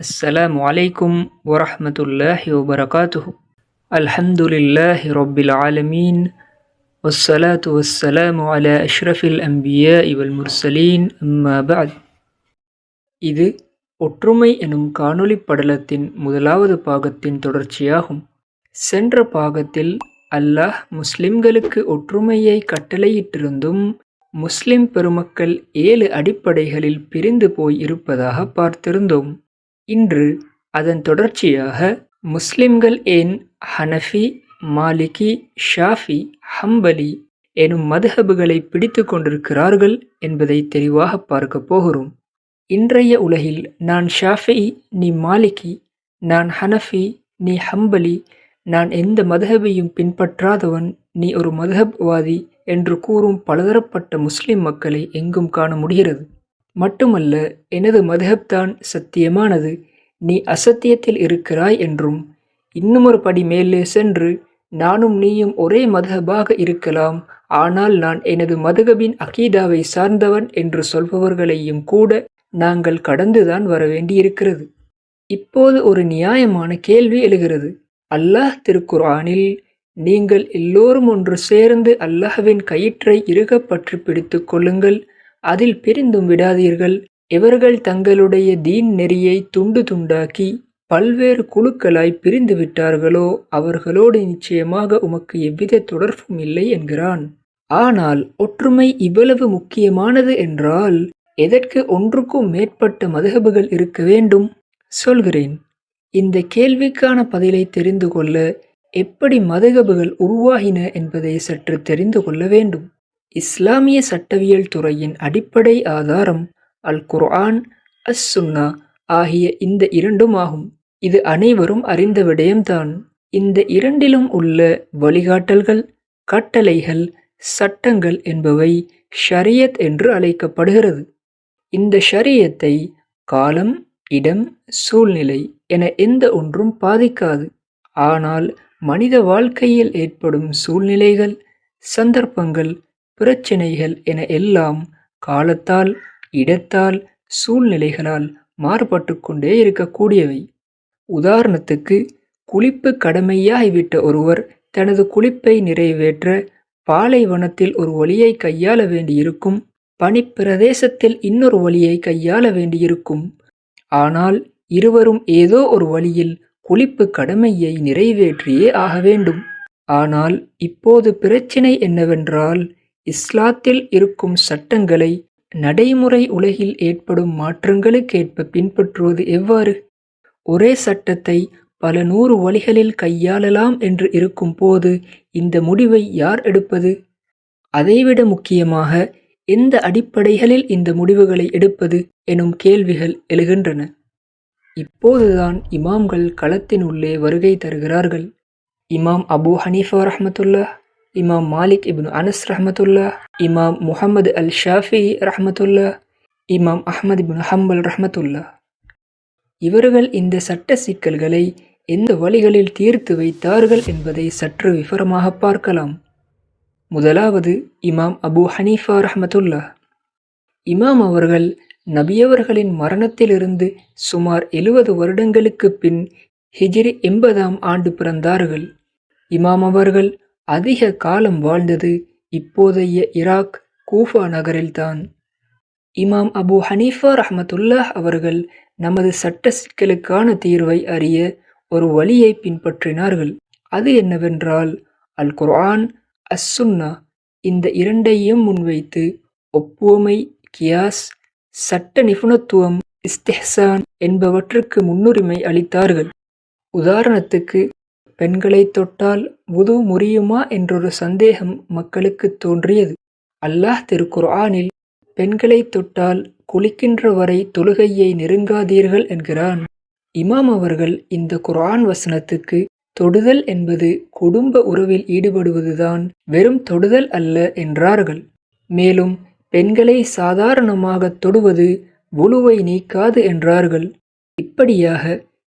السلام عليكم ورحمة الله وبركاته الحمد لله رب العالمين والصلاة والسلام على أشرف الأنبياء والمرسلين أما بعد இது ஒற்றுமை எனும் காணொளி படலத்தின் முதலாவது பாகத்தின் தொடர்ச்சியாகும் சென்ற பாகத்தில் அல்லாஹ் முஸ்லிம்களுக்கு ஒற்றுமையை கட்டளையிட்டிருந்தும் முஸ்லிம் பெருமக்கள் ஏழு அடிப்படைகளில் பிரிந்து போய் இருப்பதாக பார்த்திருந்தோம் இன்று அதன் தொடர்ச்சியாக முஸ்லிம்கள் ஏன் ஹனஃபி மாலிகி ஷாஃபி ஹம்பலி எனும் மதுஹபுகளை பிடித்து கொண்டிருக்கிறார்கள் என்பதை தெளிவாக பார்க்க போகிறோம். இன்றைய உலகில் நான் ஷாஃபி நீ மாலிகி நான் ஹனஃபி நீ ஹம்பலி நான் எந்த மதுஹபையும் பின்பற்றாதவன் நீ ஒரு மதுஹப்வாதி என்று கூறும் பலதரப்பட்ட முஸ்லிம் மக்களை எங்கும் காண முடிகிறது. மட்டுமல்ல எனது மதுஹப்தான் சத்தியமானது. நீ அசத்தியத்தில் இருக்கிறாய் என்றும் இன்னுமொரு படி மேலே சென்று நானும் நீயும் ஒரே மதுஹபாக இருக்கலாம். ஆனால் நான் எனது மதுகபின் அகீதாவை சார்ந்தவன் என்று சொல்பவர்களையும் கூட நாங்கள் கடந்துதான் வர வேண்டியிருக்கிறது. இப்போது ஒரு நியாயமான கேள்வி எழுகிறது. அல்லாஹ் திருக்குர்ஆனில் நீங்கள் எல்லோரும் ஒன்று சேர்ந்து அல்லாஹ்வின் கயிற்றை இறுக பற்றி பிடித்து கொள்ளுங்கள். அதில் பிரிந்தும் விடாதீர்கள். இவர்கள் தங்களுடைய தீன் நெறியை துண்டு துண்டாக்கி பல்வேறு குழுக்களாய் பிரிந்து விட்டார்களோ அவர்களோடு நிச்சயமாக உமக்கு எவ்வித தொடர்பும் இல்லை என்கிறான். ஆனால் ஒற்றுமை இவ்வளவு முக்கியமானது என்றால் எதற்கு ஒன்றுக்கும் மேற்பட்ட மதுகபுகள் இருக்க வேண்டும்? சொல்கிறேன். இந்த கேள்விக்கான பதிலை தெரிந்து கொள்ள எப்படி மதுகபுகள் உருவாகின என்பதை சற்று தெரிந்து கொள்ள வேண்டும். இஸ்லாமிய சட்டவியல் துறையின் அடிப்படை ஆதாரம் அல் குர்ஆன் அஸ் சுன்னா ஆகிய இந்த இரண்டும் ஆகும் இது அனைவரும் அறிந்த விடயம்தான். இந்த இரண்டிலும் உள்ள வழிகாட்டல்கள் கட்டளைகள் சட்டங்கள் என்பவை ஷரியத் என்று அழைக்கப்படுகிறது. இந்த ஷரியத்தை காலம் இடம் சூழ்நிலை என எந்த ஒன்றும் பாதிக்காது. ஆனால் மனித வாழ்க்கையில் ஏற்படும் சூழ்நிலைகள் சந்தர்ப்பங்கள் பிரச்சினைகள் என எல்லாம் காலத்தால் இடத்தால் சூழ்நிலைகளால் மாறுபட்டு கொண்டே இருக்கக்கூடியவை. உதாரணத்துக்கு குளிப்பு கடமையாகிவிட்ட ஒருவர் தனது குளிப்பை நிறைவேற்ற பாலைவனத்தில் ஒரு வழியை கையாள வேண்டியிருக்கும் பனிப்பிரதேசத்தில் இன்னொரு வழியை கையாள வேண்டியிருக்கும். ஆனால் இருவரும் ஏதோ ஒரு வழியில் குளிப்பு கடமையை நிறைவேற்றியே ஆக வேண்டும். ஆனால் இப்போது பிரச்சினை என்னவென்றால் இஸ்லாத்தில் இருக்கும் சட்டங்களை நடைமுறை உலகில் ஏற்படும் மாற்றங்களுக்கேற்ப பின்பற்றுவது எவ்வாறு? ஒரே சட்டத்தை பல நூறு வழிகளில் கையாளலாம் என்று இருக்கும் போது இந்த முடிவை யார் எடுப்பது? அதைவிட முக்கியமாக எந்த அடிப்படைகளில் இந்த முடிவுகளை எடுப்பது எனும் கேள்விகள் எழுகின்றன. இப்போதுதான் இமாம்கள் களத்தின் உள்ளே வருகை தருகிறார்கள். இமாம் அபு ஹனீஃபா ரஹமத்துல்லா இமாம் மாலிக் இப்னு அனஸ் ரஹமத்துல்லா இமாம் முஹம்மது அல் ஷாஃபி ரஹமத்துல்லா இமாம் அஹமது இப்னு ஹம்பல் ரஹமத்துல்லா இவர்கள் இந்த சட்ட சிக்கல்களை எந்த வழிகளில் தீர்த்து வைத்தார்கள் என்பதை சற்று விவரமாக பார்க்கலாம். முதலாவது இமாம் அபு ஹனீஃபா ரஹமத்துல்லா. இமாம் அவர்கள் நபியவர்களின் மரணத்திலிருந்து சுமார் எழுபது வருடங்களுக்கு பின் ஹிஜிரி எண்பதாம் ஆண்டு பிறந்தார்கள். இமாம் அவர்கள் அதிக காலம் வாழ்ந்தது இப்போதைய இராக் கூஃபா நகரில்தான். இமாம் அபு ஹனீஃபா ரஹமத்துல்லாஹ் அவர்கள் நமது சட்ட சிக்கலுக்கான தீர்வை அறிய ஒரு வழியை பின்பற்றினார்கள். அது என்னவென்றால் அல் குர்ஆன் அஸ்ஸுன்னா இந்த இரண்டையும் முன்வைத்து ஒப்புவமை கியாஸ் சட்ட நிபுணத்துவம் இஸ்தெஹ்சான் என்பவற்றுக்கு முன்னுரிமை அளித்தார்கள். உதாரணத்துக்கு பெண்களை தொட்டால் உது முறியுமா என்றொரு சந்தேகம் மக்களுக்கு தோன்றியது. அல்லாஹ் திருக்குர்ஆனில் பெண்களை தொட்டால் குளிக்கின்ற வரை தொழுகையை நெருங்காதீர்கள் என்கிறான். இமாம் அவர்கள் இந்த குர்ஆன் வசனத்துக்கு தொடுதல் என்பது குடும்ப உறவில் ஈடுபடுவதுதான் வெறும் தொடுதல் அல்ல என்றார்கள். மேலும் பெண்களை சாதாரணமாக தொடுவது உழுவை நீக்காது என்றார்கள். இப்படியாக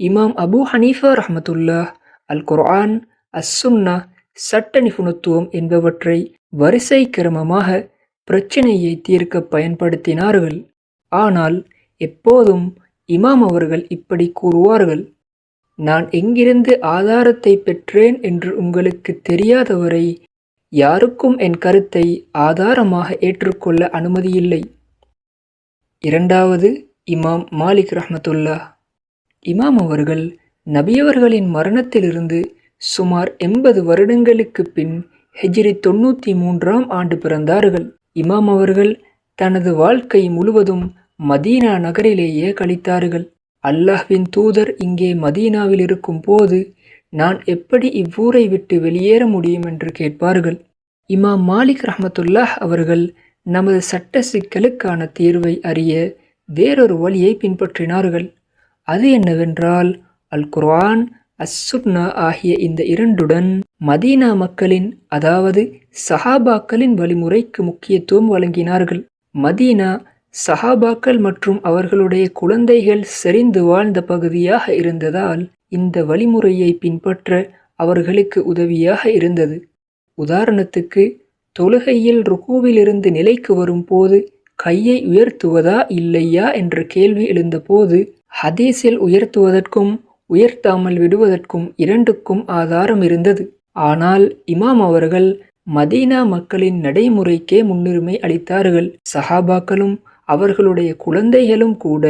இமாம் அபு ஹனீஃபா ரஹமத்துல்லா அல் குர்ஆன் அஸ்ஸுன்னா சட்ட நிபுணத்துவம் என்பவற்றை வரிசை கிரமமாக பிரச்சினையை தீர்க்க பயன்படுத்தினார்கள். ஆனால் எப்போதும் இமாம் அவர்கள் இப்படி கூறுவார்கள் நான் எங்கிருந்து ஆதாரத்தை பெற்றேன் என்று உங்களுக்கு தெரியாதவரை யாருக்கும் என் கருத்தை ஆதாரமாக ஏற்றுக்கொள்ள அனுமதியில்லை. இரண்டாவது இமாம் மாலிக் ரஹமத்துல்லா. இமாம் அவர்கள் நபியவர்களின் மரணத்திலிருந்து சுமார் எண்பது வருடங்களுக்கு பின் ஹெஜ்ரி தொண்ணூற்றி மூன்றாம் ஆண்டு பிறந்தார்கள். இமாம் அவர்கள் தனது வாழ்க்கை முழுவதும் மதீனா நகரிலேயே கழித்தார்கள். அல்லாஹ்வின் தூதர் இங்கே மதீனாவில் இருக்கும் போது நான் எப்படி இவ்வூரை விட்டு வெளியேற முடியும் என்று கேட்பார்கள். இமாம் மாலிக் ரஹமத்துல்லாஹ் அவர்கள் நமது சட்ட சிக்கலுக்கான தீர்வை அறிய வேறொரு வழியை பின்பற்றினார்கள். அது என்னவென்றால் அல் குர்ஆன் அஸ்ஸுப்னா ஆகிய இந்த இரண்டுடன் மதீனா மக்களின் அதாவது சஹாபாக்களின் வழிமுறைக்கு முக்கியத்துவம் வழங்கினார்கள். மதீனா சஹாபாக்கள் மற்றும் அவர்களுடைய குழந்தைகள் செறிந்து வாழ்ந்த பகுதியாக இருந்ததால் இந்த வழிமுறையை பின்பற்ற அவர்களுக்கு உதவியாக இருந்தது. உதாரணத்துக்கு தொழுகையில் ருகுவிலிருந்து நிலைக்கு வரும்போது கையை உயர்த்துவதா இல்லையா என்ற கேள்வி எழுந்தபோது ஹதீஸில் உயர்த்துவதற்கும் உயர்த்தாமல் விடுவதற்கும் இரண்டுக்கும் ஆதாரம் இருந்தது. ஆனால் இமாம் அவர்கள் மதீனா மக்களின் நடைமுறைக்கே முன்னுரிமை அளித்தார்கள். சஹாபாக்களும் அவர்களுடைய குழந்தைகளும் கூட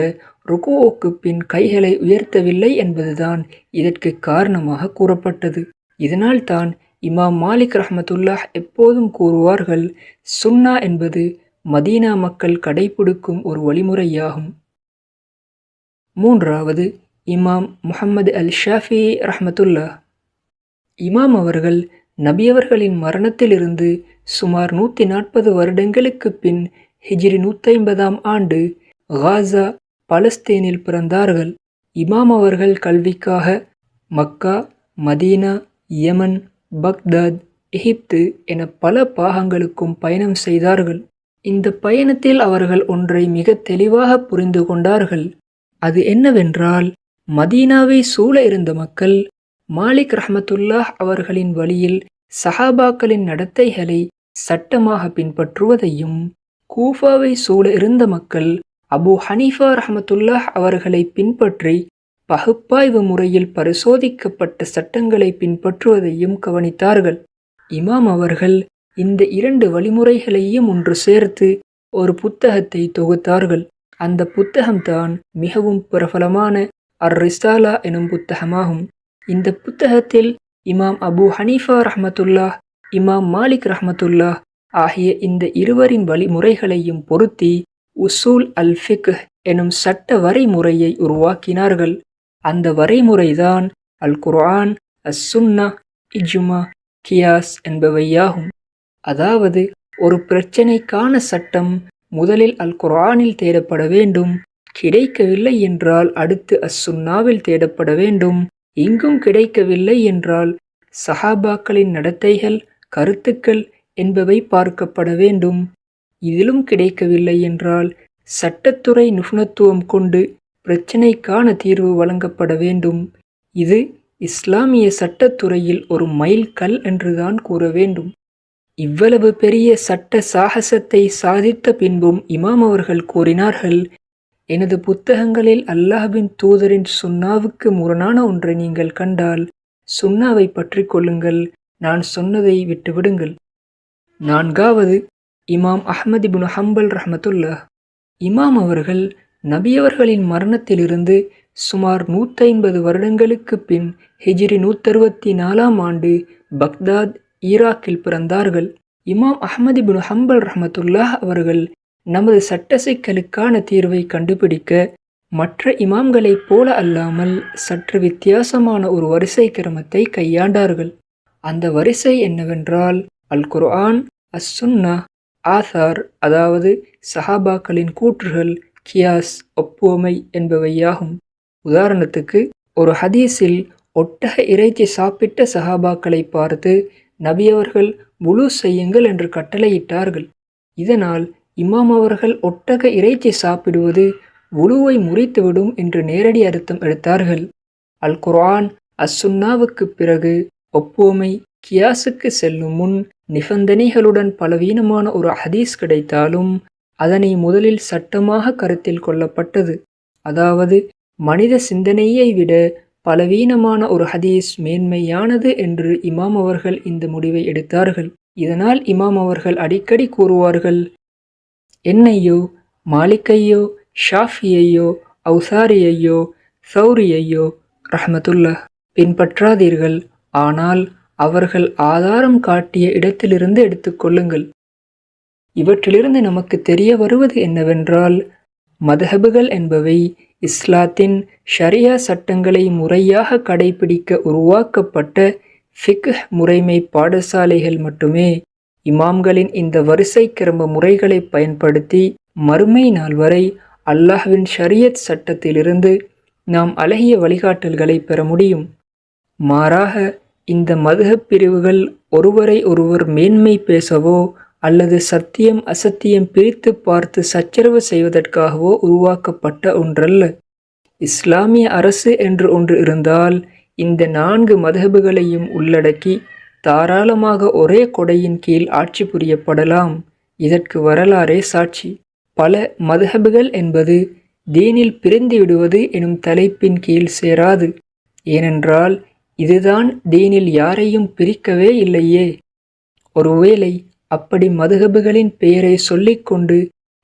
ருகோவுக்கு பின் கைகளை உயர்த்தவில்லை என்பதுதான் இதற்கு காரணமாக கூறப்பட்டது. இதனால் தான் இமாம் மாலிக் ரஹமத்துல்லாஹ் எப்போதும் கூறுவார்கள் சுன்னா என்பது மதீனா மக்கள் கடைபிடிக்கும் ஒரு வழிமுறையாகும். மூன்றாவது இமாம் முஹம்மது அல் ஷாஃபி ரஹமத்துல்லா. இமாம் அவர்கள் நபியவர்களின் மரணத்திலிருந்து சுமார் நூற்றி நாற்பது வருடங்களுக்கு பின் ஹிஜ்ரி நூற்றைம்பதாம் ஆண்டு காசா பலஸ்தீனில் பிறந்தார்கள். இமாம் அவர்கள் கல்விக்காக மக்கா மதீனா யமன் பக்தாத் எகிப்து என பல பாகங்களுக்கும் பயணம் செய்தார்கள். இந்த பயணத்தில் அவர்கள் ஒன்றை மிக தெளிவாக புரிந்து கொண்டார்கள். அது என்னவென்றால் மதீனாவை சூழ இருந்த மக்கள் மாலிக் ரஹமத்துல்லாஹ் அவர்களின் வழியில் சஹாபாக்களின் நடத்தைகளை சட்டமாக பின்பற்றுவதையும் கூஃபாவை சூழ இருந்த மக்கள் அபு ஹனீஃபா ரஹமத்துல்லாஹ் அவர்களை பின்பற்றி பகுப்பாய்வு முறையில் பரிசோதிக்கப்பட்ட சட்டங்களை பின்பற்றுவதையும் கவனித்தார்கள். இமாம் அவர்கள் இந்த இரண்டு வழிமுறைகளையும் ஒன்று சேர்த்து ஒரு புத்தகத்தை தொகுத்தார்கள். அந்த புத்தகம்தான் மிகவும் பிரபலமான அர் ரிசாலா எனும் புத்தகமாகும். இந்த புத்தகத்தில் இமாம் அபு ஹனீஃபா ரஹமத்துல்லாஹ் இமாம் மாலிக் ரஹமத்துல்லாஹ் ஆகிய இந்த இருவரின் வழிமுறைகளையும் பொருத்தி உசூல் அல் ஃபிக் எனும் சட்ட வரைமுறையை உருவாக்கினார்கள். அந்த வரைமுறைதான் அல் குர்ஆன் அஸ் சுன்னா இஜ்மா கியாஸ் என்பவையாகும். அதாவது ஒரு பிரச்சனைக்கான சட்டம் முதலில் அல் குர்ஆனில் தேடப்பட வேண்டும் கிடைக்கவில்லை என்றால் அடுத்து அஸ் தேடப்பட வேண்டும். இங்கும் கிடைக்கவில்லை என்றால் சஹாபாக்களின் நடத்தைகள் கருத்துக்கள் என்பவை பார்க்கப்பட வேண்டும். இதிலும் கிடைக்கவில்லை என்றால் சட்டத்துறை நிபுணத்துவம் கொண்டு பிரச்சினைக்கான தீர்வு வழங்கப்பட வேண்டும். இது இஸ்லாமிய சட்டத்துறையில் ஒரு மைல் கல் என்றுதான் கூற வேண்டும். இவ்வளவு பெரிய சட்ட சாகசத்தை சாதித்த பின்பும் இமாம் அவர்கள் கூறினார்கள் எனது புத்தகங்களில் அல்லாஹ்வின் தூதரின் சுன்னாவுக்கு முரணான ஒன்றை நீங்கள் கண்டால் சுன்னாவை பற்றி கொள்ளுங்கள். நான் சொன்னதை விட்டுவிடுங்கள். நான்காவது இமாம் அஹ்மது புன் ஹம்பல் ரஹமத்துல்லா. இமாம் அவர்கள் நபியவர்களின் மரணத்திலிருந்து சுமார் நூற்றைம்பது வருடங்களுக்கு பின் ஹிஜிரி நூற்றறுபத்தி நாலாம் ஆண்டு பக்தாத் ஈராக்கில் பிறந்தார்கள். இமாம் அஹ்மது இபுன் ஹம்பல் ரஹமத்துல்லாஹ் அவர்கள் நமது சட்ட சிக்கலுக்கான தீர்வை கண்டுபிடிக்க மற்ற இமாம்களைப் போல அல்லாமல் சற்று வித்தியாசமான ஒரு வரிசை கிரமத்தை கையாண்டார்கள். அந்த வரிசை என்னவென்றால் அல் குர்ஆன் அஸ் சுன்னா ஆசார் அதாவது சஹாபாக்களின் கூற்றுகள் கியாஸ் ஒப்புவமை என்பவையாகும். உதாரணத்துக்கு ஒரு ஹதீஸில் ஒட்டக இறைச்சி சாப்பிட்ட சஹாபாக்களை பார்த்து நபியவர்கள் முழு செய்யுங்கள் என்று கட்டளையிட்டார்கள். இதனால் இமாம் அவர்கள் ஒட்டக இறைச்சி சாப்பிடுவது உழுவை முறித்துவிடும் என்று நேரடி அர்த்தம் எடுத்தார்கள். அல் குர்ஆன் அசுன்னாவுக்கு பிறகு ஒப்புமை கியாஸுக்கு செல்லும் முன் நிபந்தனைகளுடன் பலவீனமான ஒரு ஹதீஸ் கிடைத்தாலும் அதனை முதலில் சட்டமாக கருத்தில் கொள்ளப்பட்டது. அதாவது மனித சிந்தனையை விட பலவீனமான ஒரு ஹதீஸ் மேன்மையானது என்று இமாம் அவர்கள் இந்த முடிவை எடுத்தார்கள். இதனால் இமாம் அவர்கள் அடிக்கடி கூறுவார்கள் என்னையோ மாலிக்கையோ ஷாஃபியையோ அவுசாரியையோ சௌரியையோ ரஹமத்துல்லா பின்பற்றாதீர்கள். ஆனால் அவர்கள் ஆதாரம் காட்டிய இடத்திலிருந்து எடுத்துக்கொள்ளுங்கள் இவற்றிலிருந்து நமக்கு தெரிய வருவது என்னவென்றால் மதஹபுகள் என்பவை இஸ்லாத்தின் ஷரியா சட்டங்களை முறையாக கடைபிடிக்க உருவாக்கப்பட்ட ஃபிக் முறைமை பாடசாலைகள் மட்டுமே. இமாம்களின் இந்த வரிசை கிரம முறைகளை பயன்படுத்தி மறுமை நாள் வரை அல்லாஹ்வின் ஷரியத் சட்டத்திலிருந்து நாம் அழகிய வழிகாட்டல்களை பெற முடியும். மாறாக இந்த மதுகப் பிரிவுகள் ஒருவரை ஒருவர் மேன்மை பேசவோ அல்லது சத்தியம் அசத்தியம் பிரித்து பார்த்து சச்சரவு செய்வதற்காகவோ உருவாக்கப்பட்ட ஒன்றல்ல. இஸ்லாமிய அரசு என்று ஒன்று இருந்தால் இந்த நான்கு மதகுகளையும் உள்ளடக்கி தாராளமாக ஒரே கொடையின் கீழ் ஆட்சி புரியப்படலாம். இதற்கு வரலாறே சாட்சி. பல மதுஹபுகள் என்பது தீனில் பிரிந்து விடுவது எனும் தலைப்பின் கீழ் சேராது. ஏனென்றால் இதுதான் தீனில் யாரையும் பிரிக்கவே இல்லையே. ஒருவேளை அப்படி மதுகபுகளின் பெயரை சொல்லிக்கொண்டு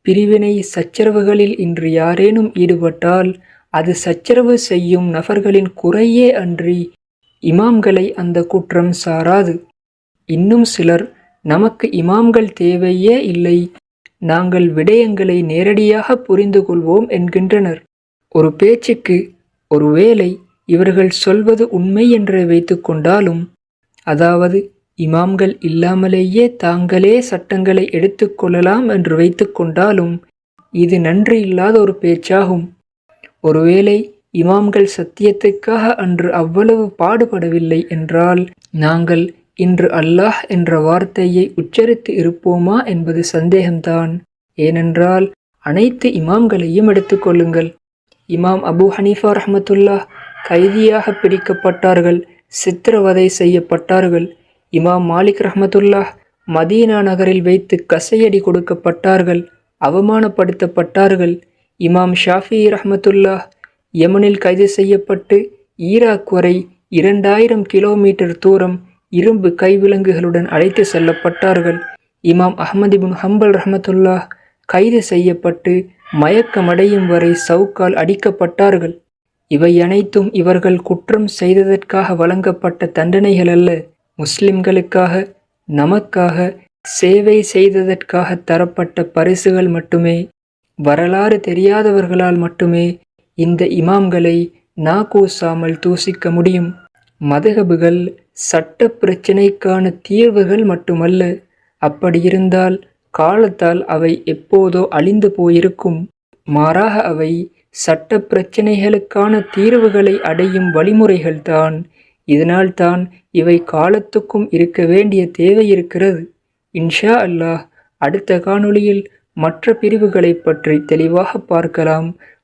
பிரிவினை சச்சரவுகளில் இன்று யாரேனும் ஈடுபட்டால் அது சச்சரவு செய்யும் நபர்களின் குறையே அன்றி இமாம்களை அந்த குற்றம் சாராது. இன்னும் சிலர் நமக்கு இமாம்கள் தேவையே இல்லை. நாங்கள் விடயங்களை நேரடியாக புரிந்து கொள்வோம் என்கின்றனர். ஒரு பேச்சுக்கு ஒருவேளை இவர்கள் சொல்வது உண்மை என்று வைத்துக்கொண்டாலும் அதாவது இமாம்கள் இல்லாமலேயே தாங்களே சட்டங்களை எடுத்துக்கொள்ளலாம் என்று வைத்துக்கொண்டாலும் இது நன்றி இல்லாத ஒரு பேச்சாகும். ஒருவேளை இமாம்கள் சத்தியத்துக்காக அன்று அவ்வளவு பாடுபடவில்லை என்றால் நாங்கள் இன்று அல்லாஹ் என்ற வார்த்தையை உச்சரித்து இருப்போமா என்பது சந்தேகம்தான். ஏனென்றால் அனைத்து இமாம்களையும் எடுத்துக்கொள்ளுங்கள் இமாம் அபு ஹனீஃபா ரஹமத்துல்லா கைதியாக பிடிக்கப்பட்டார்கள் சித்திரவதை செய்யப்பட்டார்கள். இமாம் மாலிக் ரஹமத்துல்லா மதீனா நகரில் வைத்து கசையடி கொடுக்கப்பட்டார்கள் அவமானப்படுத்தப்பட்டார்கள். இமாம் ஷாஃபி ரஹமத்துல்லா யமனில் கைது செய்யப்பட்டு ஈராக் வரை இரண்டாயிரம் கிலோமீட்டர் தூரம் இரும்பு கைவிலங்குகளுடன் அழைத்து செல்லப்பட்டார்கள். இமாம் அஹமதிபுன் ஹம்பல் ரஹமத்துல்லா கைது செய்யப்பட்டு மயக்கமடையும் வரை சவுக்கால் அடிக்கப்பட்டார்கள். இவை அனைத்தும் இவர்கள் குற்றம் செய்ததற்காக வழங்கப்பட்ட தண்டனைகள் அல்ல. முஸ்லிம்களுக்காக நமக்காக சேவை செய்ததற்காக தரப்பட்ட பரிசுகள் மட்டுமே. வரலாறு தெரியாதவர்களால் மட்டுமே இந்த இமாம்களை நாகூசாமல் தூசிக்க முடியும். மதகபுகள் சட்ட பிரச்சினைக்கான தீர்வுகள் மட்டுமல்ல அப்படியிருந்தால் காலத்தால் அவை எப்போதோ அழிந்து போயிருக்கும். மாறாக அவை சட்ட பிரச்சினைகளுக்கான தீர்வுகளை அடையும் வழிமுறைகள்தான். இதனால்தான் இவை காலத்துக்கும் இருக்க வேண்டிய தேவை இருக்கிறது. இன்ஷா அல்லாஹ் அடுத்த காணொளியில் மற்ற பிரிவுகளை பற்றி தெளிவாக பார்க்கலாம்.